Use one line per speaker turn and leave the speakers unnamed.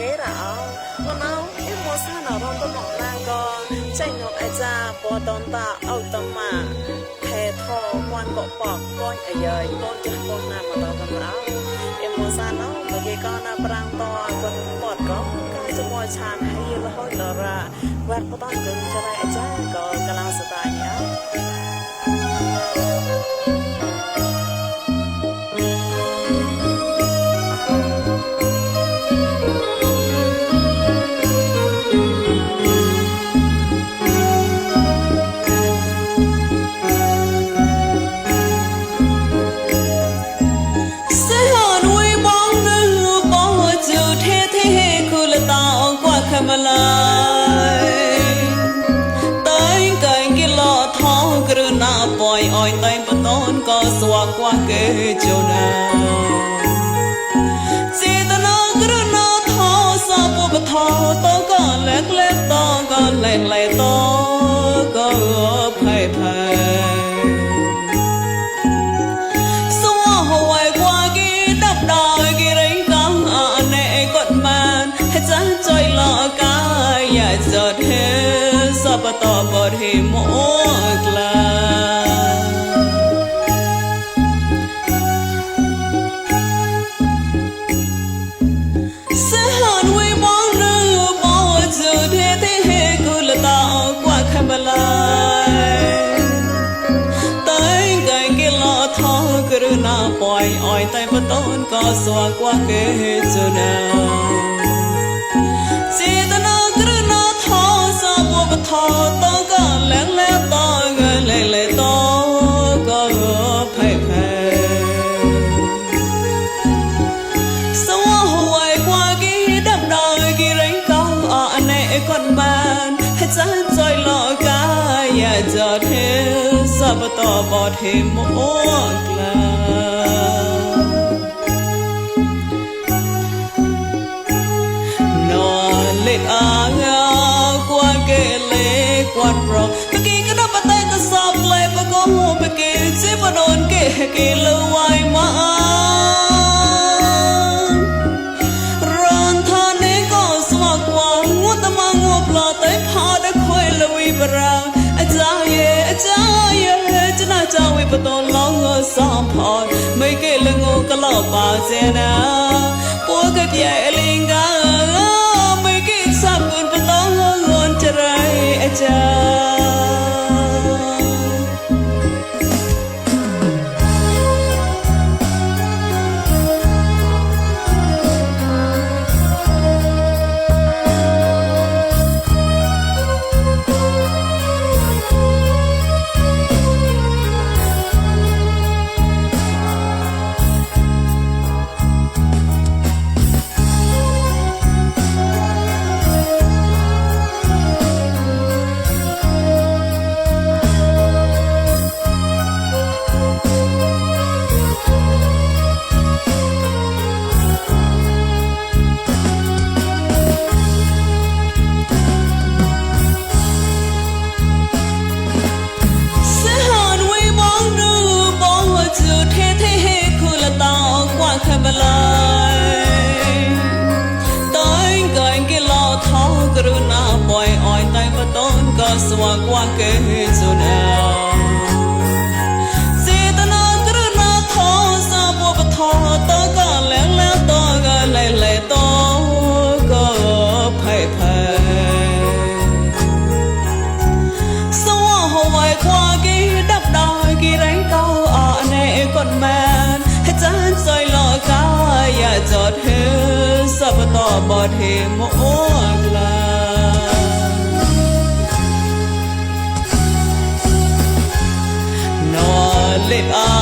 ងេរ៉ោអូនអោអ៊ីមសានរំដំណាងក៏ចៃនុកអាចាបតនតាអូតមាហេថោគួនកបកគួនអាយើយកូនចាស់កូនណាមកដល់កំរោអ៊ីមសានអោមកគេក៏ណាប្រាំងតកូនពតក៏កាយជាមួយឆានហើយរហូតដល់រ៉ាវត្តបតនដឹងចៃអាចា
ចូលណាសេតនាក្រណោធោសពបធោតកលែកលែកតកលែកលែកតកផៃផៃសួរហើយគួរគេដាប់ដោយគេរៃកំអណែគាត់បានហើយចាស់ចុយលកាយាចត់ហេសពតបរហេមោปล่อยอ้อยใต้ประต้นก็สวกว่าเกจนาเจตนากรณาทอสอบบัวทอต้องก็แหลงแลต่อเงินเลยเลยต่อก็แพ้แพ้สวะหวยกว่ากี่ดำดอยกี่แรงเก่าอ่อนในก่อนบานให้จันจอยหลอกกายอย่าจอดเทสอบต่อปอดเทมโอ้กลาត់ប្រងមកគេក៏ដល់បតែក៏សបក្លែបក៏ហូបគេជីវននគេគេលើវាយមករនថានេះក៏ស្មោះខ្វងងួតតែមកងួប្លតែផោដល់ខ្វែលើវិប្រងអាចារ្យយេអាចារ្យយេចំណាចောင်းវិបតនឡងសំផោមិនគេលងកលោបោសេណាពួកគេជា qua kế giờ nào it up.